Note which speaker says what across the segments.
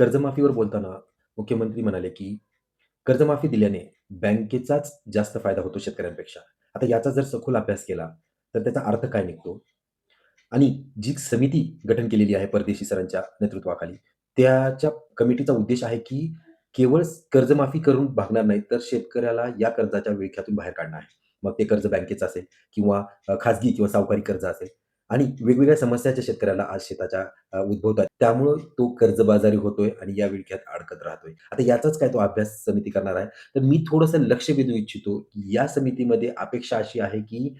Speaker 1: कर्जमाफीवर बोलताना मुख्यमंत्री म्हणाले, की कर्जमाफी दिल्याने बँकेचाच जास्त फायदा होतो शेतकऱ्यांपेक्षा. आता याचा जर सखोल अभ्यास केला, तर त्याचा अर्थ काय निघतो? आणि जी समिती गठन केलेली आहे परदेशी सरांच्या नेतृत्वाखाली, त्याच्या कमिटीचा उद्देश आहे, की केवळ कर्जमाफी करून भागणार नाही, तर शेतकऱ्याला या कर्जाच्या विळख्यातून बाहेर काढणं आहे. मग ते कर्ज बँकेचं असेल किंवा खाजगी किंवा सावकारी कर्ज असेल आणि वेगवेगळ्या समस्याच्या शेतकऱ्याला आज शेताच्या उद्भवतात. त्यामुळं तो कर्जबाजारी होतोय आणि या विळख्यात अडकत राहतोय. आता याचाच काय तो अभ्यास समिती करणार आहे. तर मी थोडंसं लक्ष वेधू इच्छितो, की या समितीमध्ये अपेक्षा अशी आहे, की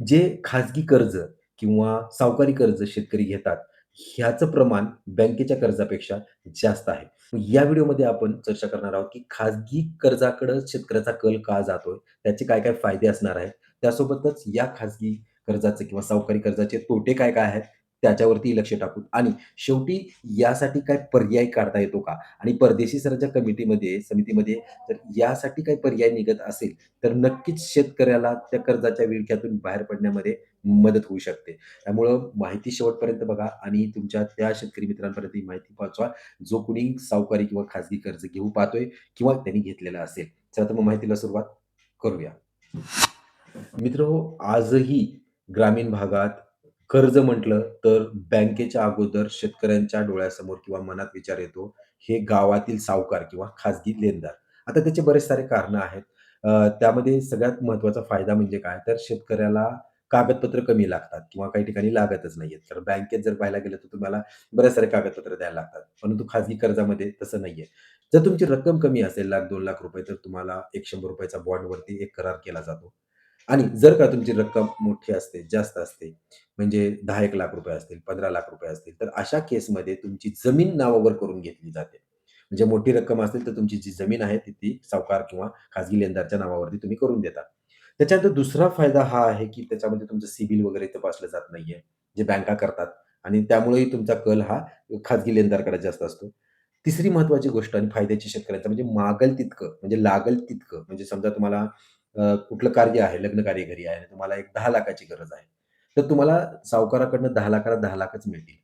Speaker 1: जे खाजगी कर्ज किंवा सावकारी कर्ज शेतकरी घेतात, ह्याचं प्रमाण बँकेच्या कर्जापेक्षा जास्त आहे. या व्हिडिओमध्ये आपण चर्चा करणार आहोत, की खाजगी कर्जाकडे शेतकऱ्याचा कल का जातोय? त्याचे काय-काय फायदे असणार आहेत? त्यासोबतच या खाजगी कर्जाचे किंवा सावकारी कर्जाचे तोटे काय-काय आहेत? त्याच्यावरती लक्ष टाकू आणि शेवटी यासाठी काय पर्याय काढता येतो का? आणि परदेशी सरच्या कमिटीमध्ये समितीमध्ये जर यासाठी काही पर्याय निघत असेल, तर नक्कीच शेतकऱ्याला त्या कर्जाच्या विळख्यातून बाहेर पडण्यामध्ये मदत होऊ शकते. त्यामुळं माहिती शेवटपर्यंत बघा आणि तुमच्या त्या शेतकरी मित्रांपर्यंत ही माहिती पोहोचवा, जो कुणी सावकारी किंवा खाजगी कर्ज घेऊ पाहतोय किंवा त्यांनी घेतलेला असेल. चला तर मग माहितीला सुरुवात करूया. मित्र हो, आजही ग्रामीण भागात कर्ज म्हटलं तर बँकेच्या अगोदर शेतकऱ्यांच्या डोळ्यासमोर किंवा मनात विचार येतो, हे गावातील सावकार किंवा खाजगी लेनदार. आता त्याचे बरेच सारे कारणं आहेत. अ, त्यामध्ये सगळ्यात महत्त्वाचा फायदा म्हणजे काय? तर शेतकऱ्याला कागदपत्र कमी लागतात किंवा काही ठिकाणी लागतच नाहीयेत. तर बँकेत जर पाहायला गेलं तर तुम्हाला बरेच सारे कागदपत्र द्यायला लागतात. परंतु खाजगी कर्जामध्ये तसं नाहीये. जर तुमची रक्कम कमी असेल लाख, दोन लाख रुपये तर तुम्हाला एक ₹100 चा बॉन्डवरती एक करार केला जातो. आणि जर का तुमची रक्कम मोठी असते, जास्त असते, म्हणजे दहा एक लाख रुपये असतील, 15 लाख रुपये असतील, तर अशा केसमध्ये तुमची जमीन नावावर करून घेतली जाते. म्हणजे मोठी रक्कम असेल तर तुमची जी जमीन आहे ती ती सावकार किंवा खाजगी लेनदारच्या नावावरती तुम्ही करून देता. त्याच्यानंतर दुसरा फायदा हा आहे, की त्याच्यामध्ये तुमचं सिबिल वगैरे तपासलं जात नाहीये, जे बँका करतात आणि त्यामुळेही तुमचा कल हा खाजगी लेनदारकडे जास्त असतो. तिसरी महत्त्वाची गोष्ट आणि फायद्याची शेतकऱ्यांचा म्हणजे मागल तितकं, म्हणजे लागल तितकं, म्हणजे समजा तुम्हाला कुठलं कार्य आहे, लग्न कार्य घरी आहे तुम्हाला एक दहा लाखाची गरज आहे. तर तुम्हाला सावकाराकडनं दहा लाखाला दहा लाखच मिळतील.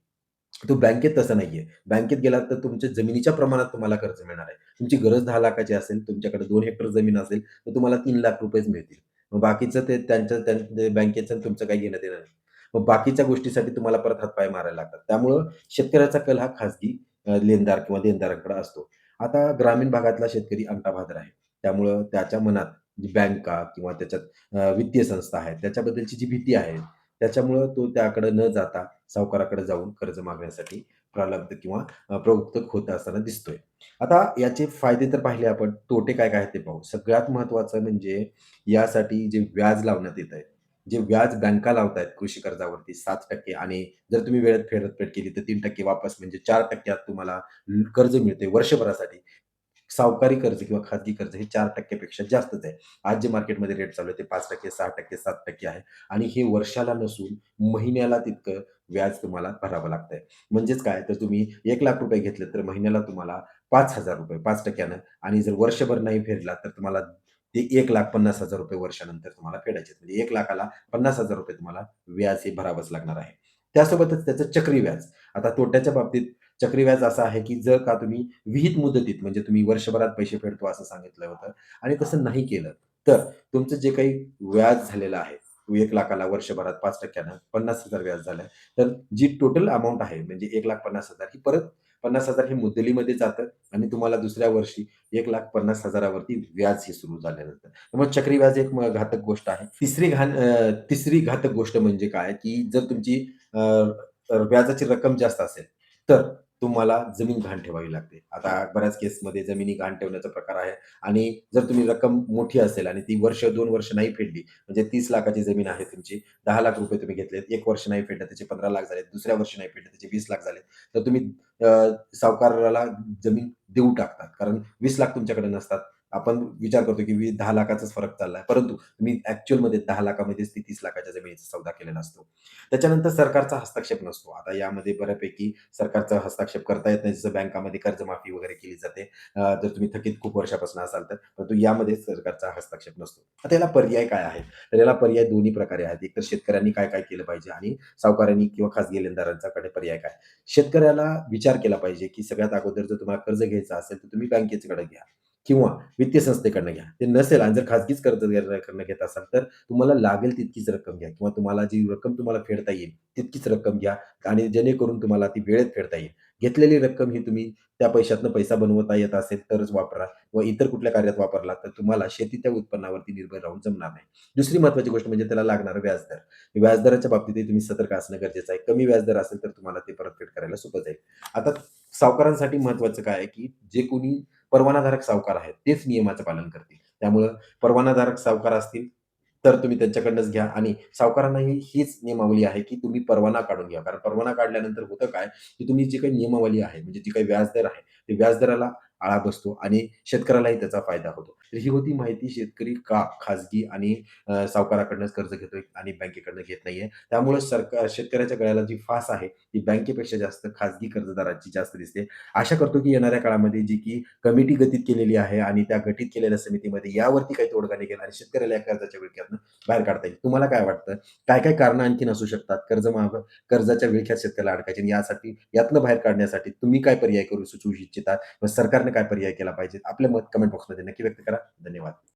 Speaker 1: तो बँकेत तसं नाहीये. बँकेत गेलात तर तुमच्या जमिनीच्या प्रमाणात तुम्हाला कर्ज मिळणार आहे. तुमची गरज दहा लाखाची असेल, तुमच्याकडे दोन हेक्टर जमीन असेल, तर तुम्हाला तीन लाख रुपयेच मिळतील. मग बाकीचं ते त्यांच्या बँकेचं तुमचं काही घेणं-देणं नाही. मग बाकीच्या गोष्टीसाठी तुम्हाला परत हातपाय मारायला लागतात. त्यामुळं शेतकऱ्याचा कल हा खासगी लेनदार किंवा देणदारांकडे असतो. आता ग्रामीण भागातला शेतकरी अंगठा आहे. त्यामुळं त्याच्या मनात जी बँका किंवा त्याच्यात अ, वित्तीय संस्था आहेत, त्याच्याबद्दलची जी भीती आहे, त्याच्यामुळं तो त्याकडे न जाता सावकाराकडे जाऊन कर्ज मागण्यासाठी प्रलब्ध किंवा अ, प्रवृत्त होत असताना दिसतोय. आता याचे फायदे तर पाहिले आपण, तोटे काय-काय आहेत ते पाहू. सगळ्यात महत्त्वाचं म्हणजे यासाठी जे व्याज लावण्यात येत आहे, जे व्याज बँका लावतायत कृषी कर्जावरती 7% आणि जर तुम्ही वेळेत फेरतफेड केली तर 3% वापस म्हणजे 4% तुम्हाला कर्ज मिळते वर्षभरासाठी. सावकारी कर्ज किंवा खाजगी कर्ज हे चार टक्क्यापेक्षा जास्तच आहे. आज जे मार्केटमध्ये रेट चालू आहे ते 5%, 6%, 7% आहे आणि हे वर्षाला नसून महिन्याला तितकं व्याज तुम्हाला भरावं लागतंय. म्हणजेच काय तर तुम्ही एक लाख रुपये घेतले तर महिन्याला तुम्हाला ₹5,000 5% आणि जर वर्षभर नाही फेडला तर तुम्हाला ते ₹1,50,000 वर्षानंतर तुम्हाला फेडायचे म्हणजे एक लाखाला पन्नास हजार रुपये तुम्हाला व्याज हे भरावंच लागणार आहे. त्यासोबतच त्याचं चक्री व्याज. आता तोट्याच्या बाबतीत चक्रीव्याज असं आहे, की जर का तुम्ही विहित मुदतीत म्हणजे तुम्ही वर्षभरात पैसे फेडतो असं सांगितलं होतं आणि तसं नाही केलं, तर तुमचं जे काही व्याज झालेलं आहे, एक लाखाला वर्षभरात पाच टक्क्यानं पन्नास हजार व्याज झालं तर जी टोटल अमाऊंट आहे म्हणजे 1,50,000 ही परत 50,000 हे मुद्दलीमध्ये जातं आणि तुम्हाला दुसऱ्या वर्षी एक लाख पन्नास हजारावरती व्याज हे सुरू झाल्यानंतर. त्यामुळे चक्रीव्याज एक घातक गोष्ट आहे. तिसरी घाण तिसरी घातक गोष्ट म्हणजे काय, की जर तुमची व्याजाची रक्कम जास्त असेल, तर तुम्हाला जमीन गहाण ठेवावी लागते. आता बऱ्याच केसमध्ये जमिनी गहाण ठेवण्याचा प्रकार आहे आणि जर तुम्ही रक्कम मोठी असेल आणि ती वर्ष 2 वर्ष नाही फेडली, म्हणजे 30,00,000ची जमीन आहे तुमची, ₹10,00,000 तुम्ही घेतलेत, 1 वर्ष नाही फेडलं त्याचे 15,00,000 झाले, दुसऱ्या वर्षी नाही फेडलं त्याचे 20,00,000 झाले. तर तुम्ही अ, सावकाराला जमीन देऊ टाकतात. कारण 20,00,000 तुमच्याकडे नसतात. आपण विचार करतो, की दहा 10 लाखाचाच फरक चाललाय. परंतु तुम्ही ॲक्चुअलमध्ये 10 लाखामध्येच ती तीस लाखाच्या जमिनीचा सौदा केलेला असतो. त्याच्यानंतर सरकारचा हस्तक्षेप नसतो. आता यामध्ये बऱ्यापैकी सरकारचा हस्तक्षेप करता येत नाही. जसं बँकामध्ये कर्जमाफी वगैरे केली जाते. जर तुम्ही थकीत खूप वर्षापासून असाल तर. परंतु यामध्ये सरकारचा हस्तक्षेप नसतो. आता याला पर्याय काय आहे? तर याला पर्याय दोन्ही प्रकारे आहेत. एक तर शेतकऱ्यांनी काय-काय केलं पाहिजे आणि सावकारांनी किंवा खासगी लेनदारांच्याकडे पर्याय काय? शेतकऱ्याला विचार केला पाहिजे, की सगळ्यात अगोदर जर तुम्हाला कर्ज घ्यायचं असेल, तर तुम्ही बँकेकडे घ्या किंवा वित्तीय संस्थेकडनं घ्या. ते नसेल आणि जर खाजगीच कर्ज कडनं घेत असाल, तर तुम्हाला लागेल तितकीच रक्कम घ्या किंवा तुम्हाला जी रक्कम तुम्हाला फेडता येईल, तितकीच रक्कम घ्या आणि जेणेकरून तुम्हाला ती वेळेत फेडता येईल. घेतलेली रक्कम ही तुम्ही त्या पैशातनं पैसा बनवता येत असेल तरच वापरा व इतर कुठल्या कार्यात वापरला तर तुम्हाला शेतीच्या उत्पन्नावरती निर्भर राहून जमणार नाही. दुसरी महत्वाची गोष्ट म्हणजे त्याला लागणारं व्याजदर. व्याजदराच्या बाबतीतही तुम्ही सतर्क असणं गरजेचं आहे. कमी व्याजदर असेल तर तुम्हाला ते परतफेड करायला सोपं जाईल. आता सावकारांसाठी महत्त्वाचं काय आहे, की जे कोणी परवानाधारक सावकार आहेत, तेच नियमाचं पालन करतील. त्यामुळं परवानाधारक सावकार असतील, तर तुम्ही त्यांच्याकडनंच घ्या आणि सावकारांनाही हीच नियमावली आहे, की तुम्ही परवाना काढून घ्या. कारण परवाना काढल्यानंतर होतं काय, की तुम्ही जी काही नियमावली आहे, म्हणजे जी काही व्याजदर आहे, ते व्याजदराला आळा बसतो आणि शेतकऱ्यालाही त्याचा फायदा होतो. तर ही होती माहिती शेतकरी का खाजगी आणि सावकाराकडनंच कर्ज घेतोय आणि बँकेकडनं घेत नाहीये. त्यामुळे सरकार शेतकऱ्याच्या गळ्याला जी फास आहे, ती बँकेपेक्षा जास्त खाजगी कर्जदाराची जास्त दिसते. आशा करतो, की येणाऱ्या काळामध्ये जी की कमिटी गठीत केलेली आहे आणि त्या गठीत केलेल्या समितीमध्ये यावरती काही तोडगा निघेल आणि शेतकऱ्याला या कर्जाच्या विळख्यातनं बाहेर काढता येईल. तुम्हाला काय वाटतं? काय-काय कारणं आणखीन असू शकतात? कर्ज माफ कर्जाच्या विळख्यात शेतकऱ्याला अडकायचे आणि यासाठी यातनं बाहेर काढण्यासाठी तुम्ही काय पर्याय करू सुचवू इच्छिता? व सरकारने काय पर्याय केला पाहिजे? आपलं मत कमेंट बॉक्समध्ये नक्की व्यक्त करा. धन्यवाद.